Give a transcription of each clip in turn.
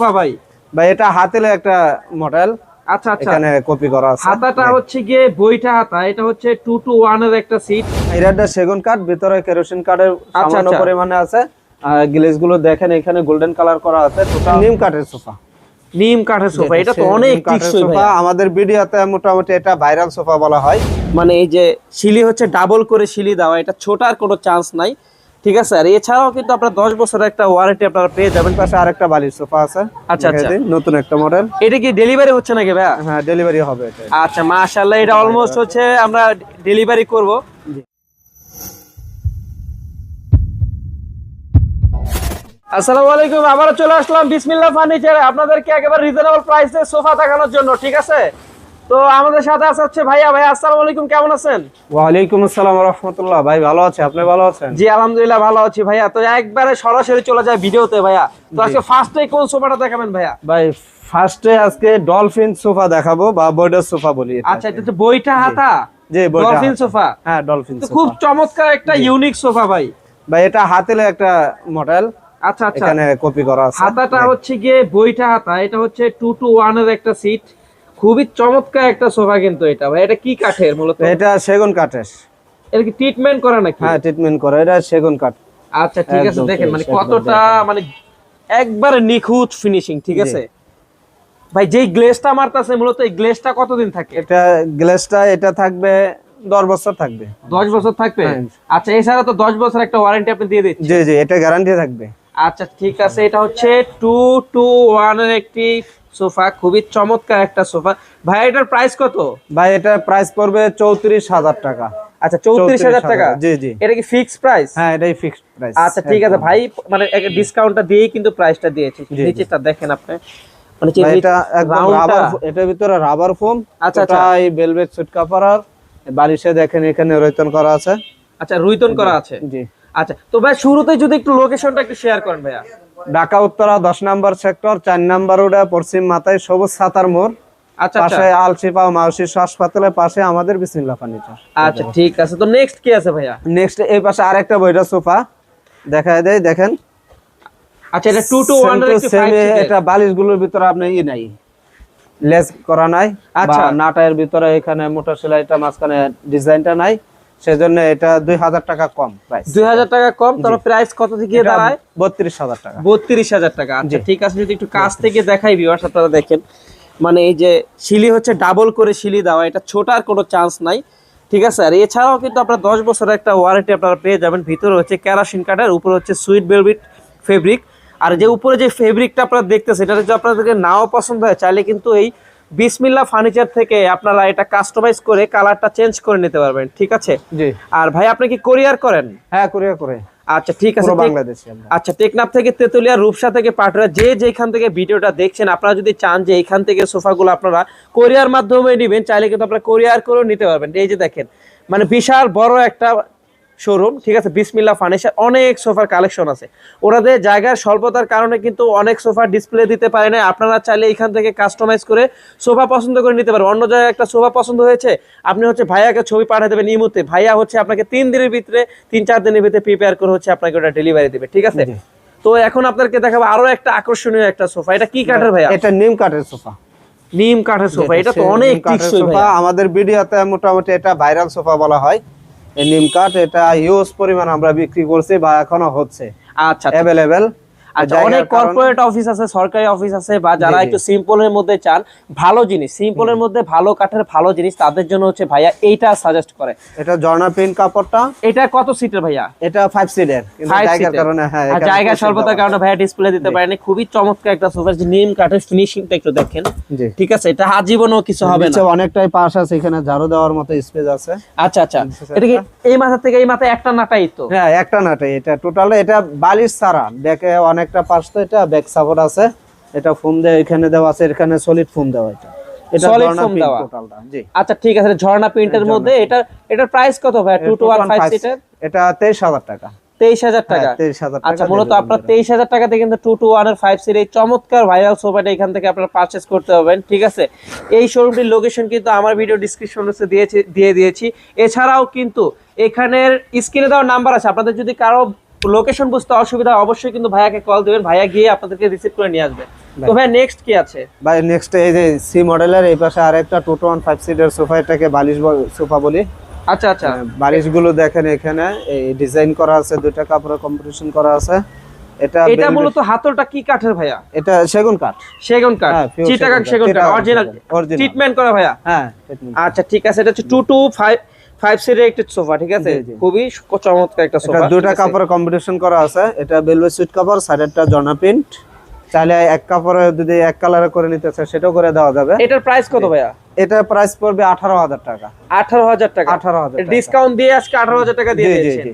Sofa ভাই। ভাই এটা হাতেলে একটা মডেল আচ্ছা আচ্ছা। এখানে কপি করা আছে। হাতাটা হচ্ছে গিয়ে বইটা হাতা এটা হচ্ছে টু টু ওয়ানের একটা সিট একটা সেগুন কাঠ ভিতরে কেরোসিন কাঠের সামান্য আচ্ছা। পরিমাণে আছে। গ্লেজগুলো দেখেন এখানে গোল্ডেন কালার করা আছে। টোটাল নিম কাঠের সোফা। নিম কাঠের সোফা এটা তো অনেক টিকসই সোফা। আমাদের ভিডিওতে মোটামুটি এটা ভাইরাল সোফা বলা হয়। মানে এই যে শিলি হচ্ছে ডাবল করে শিলি দেওয়া এটা ছোটার কোনো চান্স নাই। ঠিক আছে? আর এছাড়াও কিন্তু আপনার দশ বছরের একটা ওয়ারেন্টি আপনারা পেয়ে যাবেন। পাশে আরেকটা বালির সোফা আছে। আচ্ছা, আচ্ছা। নতুন একটা মডেল এটা কি ডেলিভারি হচ্ছে নাকি ভাইয়া? হ্যাঁ ডেলিভারি হবে আচ্ছা মাশাআল্লাহ এটা অলমোস্ট হচ্ছে আমরা ডেলিভারি করব। আসসালামু আলাইকুম আবারও চলে আসলাম বিসমিল্লাহ ফার্নিচার। আপনাদেরকে একেবারে রিজনেবল প্রাইসে সোফা দেখানোর জন্য ঠিক আছে? তো আমাদের সাথে আছে হচ্ছে ভাইয়া। ভাই আসসালামু আলাইকুম কেমন আছেন? ওয়ালাইকুম আসসালাম রহমতুল্লাহ। ভাই ভালো আছে? আপনি ভালো আছেন? জি আলহামদুলিল্লাহ ভালো আছি ভাইয়া। তো একবারে সরাসরি চলে যায় ভিডিওতে ভাইয়া। তো আজকে ফার্স্টে কোন সোফাটা দেখাবেন ভাইয়া? ভাই ফার্স্টে আজকে ডলফিন সোফা দেখাবো বা বর্ডার সোফা বলি। আচ্ছা এটা হচ্ছে বইটা হাতা? জি ডলফিন সোফা? হ্যাঁ ডলফিন তো সোফা। খুব চমৎকার একটা ইউনিক সোফা ভাই। ভাই এটা হাতেলে একটা মডেল আচ্ছা আচ্ছা। এখানে কপি করা আছে। হাতাটা হচ্ছে গিয়ে বইটা হাতা। এটা হচ্ছে টু টু ওয়ানের একটা সিট খুবই চমৎকার একটা সোফা কিন্তু এটা। ভাই এটা কি কাঠের মূলত? এটা সেগুন কাঠের। এটা কি ট্রিটমেন্ট করা নাকি? হ্যাঁ ট্রিটমেন্ট করা। এটা সেগুন কাঠ। আচ্ছা ঠিক আছে দেখেন মানে কতটা মানে একবারে নিখুঁত ফিনিশিং ঠিক আছে? ভাই যেই গ্লেসটা মারতাছে মূলত এই গ্লেসটা কতদিন থাকে? এটা গ্লেসটা এটা থাকবে দশ বছর থাকবে। দশ বছর থাকবে? হ্যাঁ। আচ্ছা এছাড়া তো দশ বছর একটা ওয়ারেন্টি আপনি দিয়ে দিচ্ছেন। জি জি এটা গ্যারান্টি থাকবে। আচ্ছা ঠিক আছে এটা হচ্ছে টু টু ওয়ানের একটি সোফা খুবই চমৎকার একটা সোফা। ভাই এটার প্রাইস কত? ভাই এটা প্রাইস পড়বে চৌত্রিশ হাজার টাকা। আচ্ছা চৌত্রিশ হাজার টাকা? জি জি। এটা কি ফিক্স প্রাইস হ্যাঁ এটাই ফিক্সড প্রাইস আচ্ছা ঠিক আছে। ভাই মানে ডিসকাউন্টটা দিয়েই কিন্তু প্রাইসটা দিয়েছি। নিচেটা দেখেন আপনি। মানে এটা একদম রাবার এটার ভিতরে রাবার ফোম আচ্ছা, এই ভেলভেট সুট কাপড় বালিশে দেখেন এখানে রয়তন করা আছে। আচ্ছা রুইতন করা আছে। জি। আচ্ছা তো ভাই শুরুতেই যদি একটু লোকেশনটা একটু শেয়ার করেন ভাইয়া। ঢাকা উত্তরা দশ নম্বর সেক্টর চার নম্বর রোডে পশ্চিম মাথায় সবুজ সাতার মোড়। আচ্ছা আচ্ছা। পাশে আলশিফা মাউসি হাসপাতালের পাশে আমাদের বিসমিল্লাহ ফার্নিচার আচ্ছা ঠিক আছে। তো নেক্সট কি আছে ভাইয়া? নেক্সট এই পাশে আরেকটা বইটা সোফা। দেখায় দেয় দেখেন। আচ্ছা এটা টু এটা ভিতরে আপনি ই নাই। লেস করা নাই। আচ্ছা। নাটায়ের ভিতরে এখানে মোটর সেলাইটা মাঝখানে ডিজাইনটা নাই। সেজন্য এটা দুই হাজার টাকা কম প্রাইস দুই হাজার টাকা কম তবে প্রাইস কত থেকে দাঁড়ায়? বত্রিশ হাজার টাকা। বত্রিশ হাজার টাকা। আচ্ছা ঠিক আছে যদি একটু কাছ থেকে দেখাই ভিউয়ার্স আপনারা দেখেন। মানে এই যে শিলি হচ্ছে ডাবল করে শিলি দেওয়া এটা ছোটার কোনো চান্স নাই। ঠিক আছে আর এছাড়াও কিন্তু আপনার দশ বছরের একটা ওয়ারেন্টি আপনারা পেয়ে যাবেন। ভিতরে হচ্ছে ক্যারাসিন কাঠের উপরে হচ্ছে সুইট বেলভিট ফেব্রিক আর যে উপরে যে ফেব্রিকটা আপনারা দেখতেছেন এটা যদি আপনাদেরকে নাও পছন্দ হয় চাইলে কিন্তু এই বিসমিল্লা ফার্নিচার থেকে আপনারা এটা কাস্টমাইজ করে কালারটা চেঞ্জ করে নিতে পারবেন ঠিক আছে? জি। আর ভাই আপনি কি কোরিয়ার করেন? হ্যাঁ কোরিয়া করে। আচ্ছা ঠিক আছে বাংলাদেশে আচ্ছা টেকনাফ থেকে তেতুলিয়া রূপসা থেকে পাটুয়া যে যেখান থেকে ভিডিওটা দেখছেন আপনারা যদি চান যে এইখান থেকে সোফাগুলো আপনারা কোরিয়ার মাধ্যমে নেবেন চাইলে কিন্তু আপনারা কোরিয়ার করেও নিতে পারবেন। এই যে দেখেন মানে বিশাল বড় একটা শোরুম ঠিক আছে? বিসমিল্লা ফার্নিচার অনেক সোফার কালেকশন আছে। ওনাদের জায়গার স্বল্পতার কারণে কিন্তু অনেক সোফা ডিসপ্লে দিতে পারে না আপনারা চাইলে এখান থেকে কাস্টমাইজ করে সোফা পছন্দ করে নিতে পারেন। অন্য জায়গায় একটা সোফা পছন্দ হয়েছে আপনি হচ্ছে ভাইয়াকে ছবি পাঠিয়ে দেবেন ইমুতে ভাইয়া হচ্ছে আপনাকে তিন দিনের ভিতরে তিন চার দিনের ভিতরে প্রিপেয়ার করে হচ্ছে আপনাকে ওটা ডেলিভারি দেবে ঠিক আছে? তো এখন আপনাদেরকে দেখাবো আরও একটা আকর্ষণীয় একটা সোফা। এটা কি কাঠের ভাইয়া? এটা নিম কাঠের সোফা। নিম কাঠের সোফা। এটা তো অনেক সোফা। আমাদের ভিডিওতে মোটামুটি এটা ভাইরাল সোফা বলা হয়। এই নিম কাঠ এটা হিউজ পরিমাণ আমরা বিক্রি করছি বা এখনও হচ্ছে। আচ্ছা অ্যাভেলেবেল আচ্ছা অনেক কর্পোরেট অফিস আছে সরকারি অফিস আছে বা যারা। একটু সিম্পলের মধ্যে চান ভালো জিনিস সিম্পলের মধ্যে ভালো কাঠের ভালো জিনিস তাদের জন্য হচ্ছে ভাইয়া এইটা সাজেস্ট করে। এটা ঝর্ণা প্রিন্ট কাপড়টা? এটা কত সিটের ভাইয়া? এটা ফাইভ সিটের জায়গার কারণে হ্যাঁ জায়গা স্বল্পতার কারণে ভাইয়া ডিসপ্লে দিতে পারেনি খুবই চমৎকার একটা সোফা যে নিম কাঠের ফিনিশিংটা একটু দেখেন। ঠিক আছে এটা আজীবনও কিছু হবে না। অনেকটাই পাশ আছে এখানে ঝাড়ু দেওয়ার মতো স্পেস আছে। আচ্ছা আচ্ছা। এটা কি এই মাথা থেকে এই মাথায় একটা নাটাই তো? হ্যাঁ একটা নাটাই এটা টোটাল এটা বালিশ ছাড়া ব্যাকে অনেকটা পাশ তো এটা ব্যাক সাপোর্ট আছে। এটা ফোম দেওয়া এখানে দেওয়া আছে এখানে সলিড ফোম দেওয়া এটা। আচ্ছা ঠিক আছে ঝর্ণা প্রিন্টের মধ্যে এটা এটার প্রাইস কত সিটার তেইশ হাজার টাকা। তেইশ হাজার টাকা? 23,000 টাকা আচ্ছা মূলত আপনার তেইশ হাজার টাকাতে কিন্তু টু টু ওয়ানের ফাইভ সিট এই চমৎকার ভাইরাল সোফাটা এখান থেকে আপনারা পারচেস করতে পারবেন ঠিক আছে? এই শোরুমটির লোকেশন কিন্তু আমার ভিডিও ডিসক্রিপশন দিয়েছি দিয়ে দিয়েছি। এছাড়াও কিন্তু এখানের স্ক্রিনে নাম্বার আছে। আপনাদের যদি কারও লোকেশন বুঝতে অসুবিধা অবশ্যই কিন্তু ভাইয়াকে কল দিবেন। ভাইয়া গিয়ে আপনাদেরকে রিসিভ করে নিয়ে আসবে। তো ভাই নেক্সট কি আছে? ভাই নেক্সট এই যে সি মডেলের এই পাশে আরেকটা টু টু ওয়ান ফাইভ সিটের সোফা এটাকে বালিশ সোফা বলি। আচ্ছা আচ্ছা। বালিশগুলো দেখেন এখানে এই ডিজাইন করা আছে দুইটা কাপড়ের কম্পিটিশন করা আছে। এটা এটা মূলত হাতলটা কি কাঠের ভাইয়া? এটা সেগুন কাঠ। সেগুন কাঠ। হ্যাঁ, চিটাগাং সেগুন কাঠ, অরিজিনাল ট্রিটমেন্ট করা ভাইয়া? হ্যাঁ আচ্ছা ঠিক আছে। এটা হচ্ছে টু টু ফাইভ সিটের একটি সোফা ঠিক আছে। খুবই চমৎকার একটা সোফা দুইটা কাপড়ের কম্পিটিশন করা আছে। এটা সুইট কাপড় সাইডেরটা জর্না প্রিন্ট চাইলে এক কাপড়ে যদি এক কালারে করে নিতে চায় সেটাও করে দেওয়া যাবে। এটার প্রাইস কত ভাইয়া? এটার প্রাইস পড়বে আঠারো হাজার টাকা। আঠারো হাজার টাকা? আঠারো হাজার। ডিসকাউন্ট দিয়ে আজকে আঠারো হাজার টাকা দিয়ে দিয়েছেন?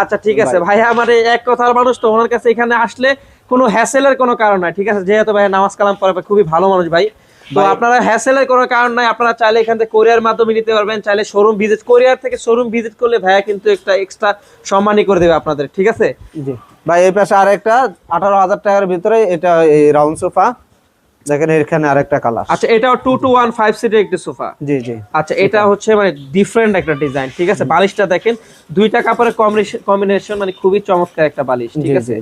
আচ্ছা ঠিক আছে। ভাইয়া আমার এক কথার মানুষ তো ওনার কাছে এখানে আসলে কোনো হ্যাসেলের কোনো কারণ নাই ঠিক আছে? যেহেতু ভাই নামাজ কালাম পড়ে খুবই ভালো মানুষ ভাই। তো আপনারা হ্যাসেলের কোনো কারণ নাই আপনারা চাইলে এখান থেকে কোরিয়ার মাধ্যমে নিতে পারবেন চাইলে শোরুম ভিজিট কোরিয়ার থেকে শোরুম ভিজিট করলে ভাইয়া কিন্তু একটা এক্সট্রা সম্মানই করে দেবে আপনাদের ঠিক আছে? জি। ভাই এই পাশে আরেকটা আঠারো হাজার টাকার ভিতরে এটা এই রাউন্ড সোফা দেখেন এখানে আরেকটা কালার আচ্ছা এটাও টু টু ওয়ান ফাইভ সিটের একটি সোফা জি জি। আচ্ছা এটা হচ্ছে মানে ডিফারেন্ট একটা ডিজাইন ঠিক আছে? বালিশটা দেখেন দুইটা কাপড়ের কম্বিনেশন মানে খুবই চমৎকার একটা বালিশ ঠিক আছে।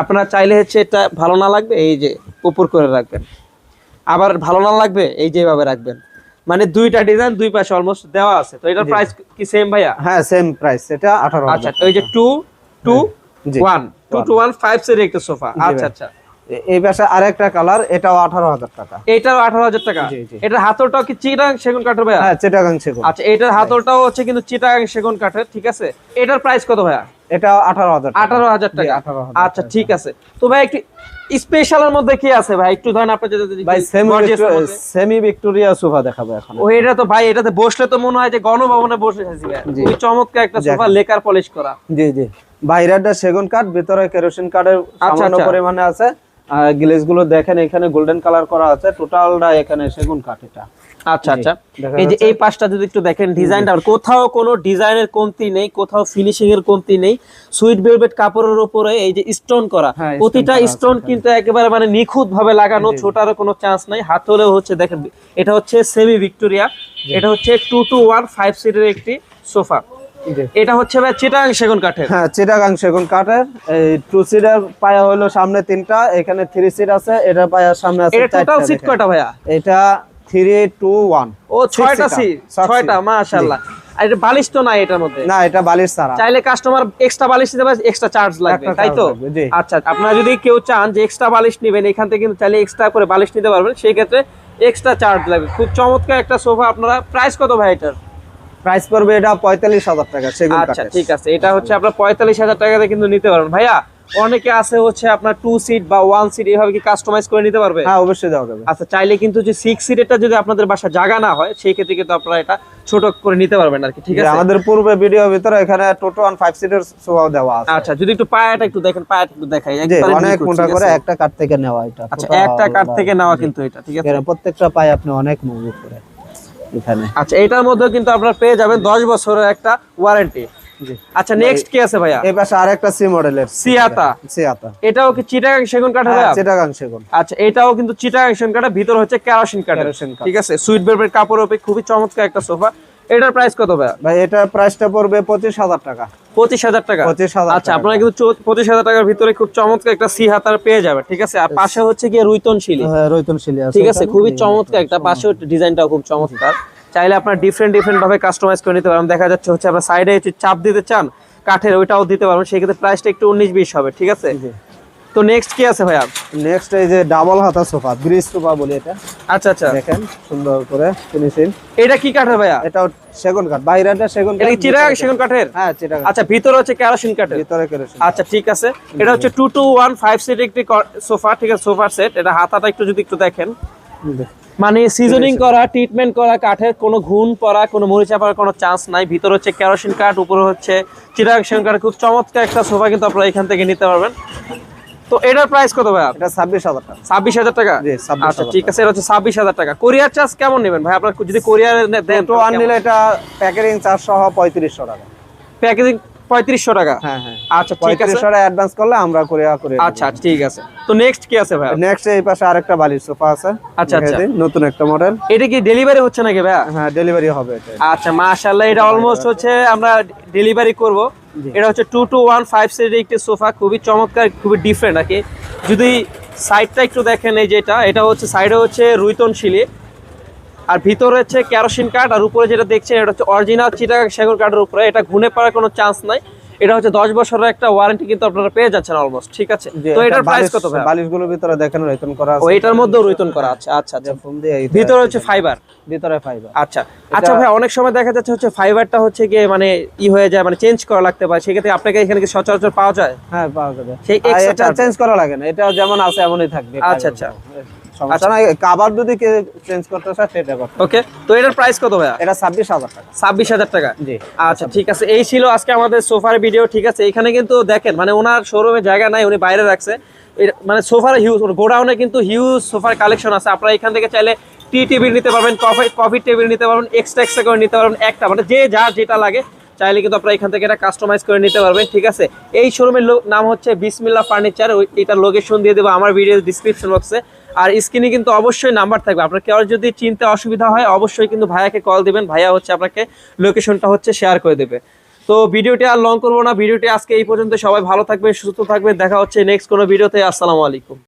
আপনারা চাইলে হচ্ছে এটা ভালো না লাগবে এই যে উপর করে রাখবেন। আবার ভালো না লাগবে এই যে এভাবে রাখবেন। মানে দুইটা ডিজাইন দুই পাশে অলমোস্ট দেওয়া আছে। তো এটার প্রাইস কি সেম ভাইয়া? হ্যাঁ সেম প্রাইস এটা আঠারো আচ্ছা তো এই যে টু টু জি। One two two one five সিটের একটা সোফা আচ্ছা আচ্ছা। এই পাশে আরেকটা কালার এটাও আঠারো হাজার টাকা। এটাও আঠারো হাজার টাকা। জি, জি। এটার হাতলটাও কি চিটাং সেগুন কাঠের ভাইয়া? হ্যাঁ চিটাগাং সেগুন। আচ্ছা এটার হাতলটাও হচ্ছে কিন্তু চিটাং সেগুন কাঠের ঠিক আছে? এটার প্রাইস কত ভাইয়া? এটা আঠারো হাজার আঠারো হাজার জি, টাকা 18,000 আচ্ছা ঠিক আছে। তো ভাই একটু স্পেশালের মধ্যে কি আছে ভাই? একটু ধরেন আপনার যদি ভাই সেমি ভিক্টোরিয়া সোফা দেখাবো এখন। ও এটা তো ভাই এটাতে বসলে তো মনে হয় যে গণভবনে বসে আছি ভাই। খুবই চমৎকার একটা সোফা লেকার পলিশ করা। জি জি। বাইরেরটা সেগুন কাঠ ভিতরে কেরোসিন কাঠের সামান্য আচ্ছা। পরিমাণে আছে। গ্লেজগুলো দেখেন এখানে গোল্ডেন কালার করা আছে। টোটালটা এখানে সেগুন কাঠ এটা। আচ্ছা আচ্ছা। এই যে এই পাশটা যদি একটু দেখেন ডিজাইনটা কোথাও কোনো ডিজাইনের কমতি নেই কোথাও ফিনিশিং এর কমতি নেই। সুইট ভেলভেট কাপড়ের উপরে এই যে স্টোন করা হ্যাঁ, প্রতিটা স্টোন কিন্তু একেবারে মানে নিখুঁত ভাবে লাগানো ছোটারও কোনো চান্স নাই। হাত হলেও হচ্ছে দেখেন এটা হচ্ছে সেমি ভিক্টোরিয়া এটা হচ্ছে টু টু ওয়ান ফাইভ সিটের একটি সোফা। এটা হচ্ছে ভাই চিটাং সেগুন কাঠের। হ্যাঁ চিটাগাং সেগুন কাঠের। এই টু সিটার পায়া হলো সামনে তিনটা এখানে থ্রি সিট আছে এটা পায়া সামনে আছে এটা টোটাল সিট কয়টা ভাইয়া? এটা থ্রি টু ওয়ান ও ছয়টা সিট ছয়টা seat। আর এটা বালিশ তো নাই এটার মধ্যে? না এটা বালিশ ছাড়া। চাইলে কাস্টমার এক্সট্রা বালিশ নিতে পারে এক্সট্রা চার্জ লাগবে তাই তো? আচ্ছা আপনারা যদি কেউ চান যে এক্সট্রা বালিশ নেবেন এখান থেকে কিন্তু চাইলে এক্সট্রা করে বালিশ নিতে পারবেন সেই ক্ষেত্রে এক্সট্রা চার্জ লাগবে। খুব চমৎকার একটা সোফা আপনারা প্রাইস কত ভাই এটার? প্রাইস পড়বে এটা পঁয়তাল্লিশ হাজার টাকা আচ্ছা ঠিক আছে এটা হচ্ছে আপনার পঁয়তাল্লিশ হাজার টাকাতে কিন্তু নিতে পারবেন। ভাইয়া অনেকে আছে হচ্ছে আপনার টু সিট বা ওয়ান সিট এভাবে কি কাস্টমাইজ করে নিতে পারবে? হ্যাঁ অবশ্যই দেওয়া যাবে। আচ্ছা চাইলে কিন্তু যে সিক্স সিটেরটা যদি আপনাদের বাসা জায়গা না হয় সেই ক্ষেত্রে কিন্তু আপনারা এটা ছোট করে নিতে পারবেন আর কি ঠিক আছে? আমাদের পূর্বে ভিডিও ভিতরে এখানে টোটো অন ফাইভ সিটের সোফাও দেওয়া আছে। আচ্ছা যদি একটু পায়াটা একটু দেখেন পায়াটা একটু দেখাই অনেক মোটা করে একটা কাঠ থেকে নেওয়া এটা আচ্ছা একটা কাঠ থেকে নেওয়া কিন্তু এটা ঠিক আছে? প্রত্যেকটা পায়ে আপনি অনেক মজবুত করে এখানে। আচ্ছা এটার মধ্যেও কিন্তু আপনারা পেয়ে যাবেন দশ বছরের একটা ওয়ারেন্টি আচ্ছা নেক্সট কি আছে ভাইয়া? এই পাশে আরেকটা সি মডেলের সিয়াতা সিয়াতা এটাও কি চিটাগাং সেগুন কাঠের হ্যাঁ ভাইয়া? চিটাগাং সেগুন। আচ্ছা এটাও কিন্তু চিটাগাং সেগুন কাঠের ভিতর হচ্ছে কেরোসিন কাঠ। ঠিক আছে সুইট বেলভেট কাপড়ের উপরে খুবই চমৎকার একটা সোফা। এটার প্রাইস কত ভাইয়া? ভাই এটার প্রাইসটা পড়বে পঁচিশ হাজার টাকা। পঁচিশ হাজার টাকা? পঁচিশ হাজার আচ্ছা আপনারা কিন্তু পঁচিশ হাজার টাকার ভিতরে খুব চমৎকার একটা সি হাতার পেয়ে যাবেন ঠিক আছে? আর পাশে হচ্ছে গিয়ে রুইতন শিলি। হ্যাঁ রৈতন শিলি ঠিক আছে খুবই চমৎকার একটা পাশে ডিজাইনটাও খুব চমৎকার। চাইলে আপনার ডিফারেন্ট ডিফারেন্ট ভাবে কাস্টমাইজ করে নিতে পারেন। দেখা যাচ্ছে হচ্ছে আপনার সাইডে চাপ দিতে চান কাঠের ওইটাও দিতে পারবেন। সেই ক্ষেত্রে প্রাইসটা একটু উনিশ বিশ হবে ঠিক আছে? তো নেক্সট কি আছে ভাইয়া? নেক্সট এই যে ডাবল হাতা সোফা ব্রিজ সোফা বলি এটা। আচ্ছা আচ্ছা। দেখেন সুন্দর করে ফিনিশিং এটা কি কাঠের ভাইয়া? এটাও সেগুন কাঠ। বাইরেটা সেগুন এটা কাঠ কি চিরাগ সেগুন কাঠের। হ্যাঁ চিটাগাং আচ্ছা ভিতরে হচ্ছে কেরোসিন কাঠের? ভিতরে কেরোসিন আচ্ছা ঠিক আছে। এটা হচ্ছে two two one five seat একটি সোফা ঠিক আছে সোফা সেট এটা হাতাটা একটু যদি একটু দেখেন। মানে সিজনিং করা ট্রিটমেন্ট করা কাঠের কোনো ঘুণ পড়া কোনো মরিচা পড়ার কোনো চান্স নাই। ভিতরে হচ্ছে কেরোসিন কাঠ উপরে হচ্ছে চিরাগ সেগুন কাঠ খুব চমৎকার একটা সোফা কিন্তু আপনারা এখান থেকে নিতে পারবেন। তো এটার প্রাইস কত ভাইয়া? এটা ছাব্বিশ হাজার টাকা। ছাব্বিশ হাজার টাকা? জি, 26,000 আচ্ছা ঠিক আছে এটা হচ্ছে ছাব্বিশ হাজার টাকা। কোরিয়ার চার্জ কেমন নেবেন ভাই? আপনার যদি কোরিয়ার দেন টোটো ওয়ান নিলে এটা প্যাকেজিং চার্জ সহ পঁয়ত্রিশশো টাকা। প্যাকেজিং পঁয়ত্রিশশো টাকা। হ্যাঁ হ্যাঁ। আচ্ছা পঁয়ত্রিশশো টাকা অ্যাডভান্স করলে আমরা করে করে আচ্ছা ঠিক আছে। তো নেক্সট কি আছে ভাইয়া? নেক্সট এই পাশে আরেকটা বালির সোফা আছে। আচ্ছা, আচ্ছা। নতুন একটা মডেল এটা কি ডেলিভারি হচ্ছে নাকি ভাইয়া? হ্যাঁ ডেলিভারি হবে আচ্ছা মাশাআল্লাহ এটা অলমোস্ট হচ্ছে আমরা ডেলিভারি করব। এটা হচ্ছে টু টু ওয়ান ফাইভ সিটের একটি সোফা খুবই চমৎকার খুবই ডিফারেন্ট আর কি। যদি সাইডটা একটু দেখেন এই যেটা এটা হচ্ছে সাইডে হচ্ছে রুইতন শিলি আর ভিতরে হচ্ছে কেরোসিন কাঠ আর উপরে যেটা দেখছেন এটা হচ্ছে অরিজিনাল চিটাগাং সেগুন কাঠের উপরে। এটা ঘুনে পড়ার কোনো চান্স নাই। এটা হচ্ছে দশ বছরের একটা ওয়ারেন্টি কিন্তু আপনারা পেয়ে যাচ্ছেন অলমোস্ট ঠিক আছে? তো এটার প্রাইস কত ভাই? বালিশগুলোর ভিতরে দেখেন রয়তন করা আছে। ও এটার মধ্যেও রুইতন করা আছে। আচ্ছা আচ্ছা। ফোম দিয়ে এই- ভিতরে হচ্ছে ফাইবার ভিতরে ফাইবার আচ্ছা। আচ্ছা ভাই অনেক সময় দেখা যাচ্ছে হচ্ছে ফাইবারটা হচ্ছে গিয়ে মানে ই হয়ে যায় মানে চেঞ্জ করা লাগতে পারে। সেক্ষেত্রে আপনাকে এখানে কি সচরাচর পাওয়া যায়? হ্যাঁ পাওয়া যাবে। সেই charge- চেঞ্জ করা লাগে না। এটা যেমন আছে এমনই থাকবে। আচ্ছা, আচ্ছা। সমস্যা। নাই কাবার যদি কে চেঞ্জ করতে চায় সেটা করতে ওকে তো এটার প্রাইস কত ভাইয়া? এটা ছাব্বিশ হাজার টাকা। ছাব্বিশ হাজার টাকা? জি। আচ্ছা ঠিক আছে। এই ছিল আজকে আমাদের সোফার ভিডিও ঠিক আছে? এখানে কিন্তু দেখেন মানে ওনার শোরুমে জায়গা নাই উনি বাইরে রাখছে। মানে সোফার হিউজ গোডাউনে কিন্তু হিউজ সোফার কালেকশন আছে। আপনারা এখান থেকে চাইলে টি টেবিল নিতে পারবেন কফি কফি টেবিল নিতে পারবেন এক্সট্রা এক্সট্রা করে নিতে পারবেন একটা মানে যে যা যেটা লাগে চাইলে কিন্তু আপনারা এখান থেকে এটা কাস্টমাইজ করে নিতে পারবেন ঠিক আছে? এই শোরুমের নাম হচ্ছে বিসমিল্লা ফার্নিচার এটার লোকেশন দিয়ে দেবো আমার ভিডিও ডিসক্রিপশন বক্সে আর স্ক্রিনে কিন্তু অবশ্যই নাম্বার থাকবে। আপনার কেউ যদি চিনতে অসুবিধা হয়, অবশ্যই কিন্তু ভাইয়াকে কল দেবেন। ভাইয়া হচ্ছে আপনাকে লোকেশনটা হচ্ছে শেয়ার করে দেবে। তো ভিডিওটি আর লং করব না। ভিডিওটি আজকে এই পর্যন্ত সবাই ভালো থাকবে সুস্থ থাকবে দেখা হচ্ছে নেক্সট কোনো ভিডিওতে আসসালামু আলাইকুম।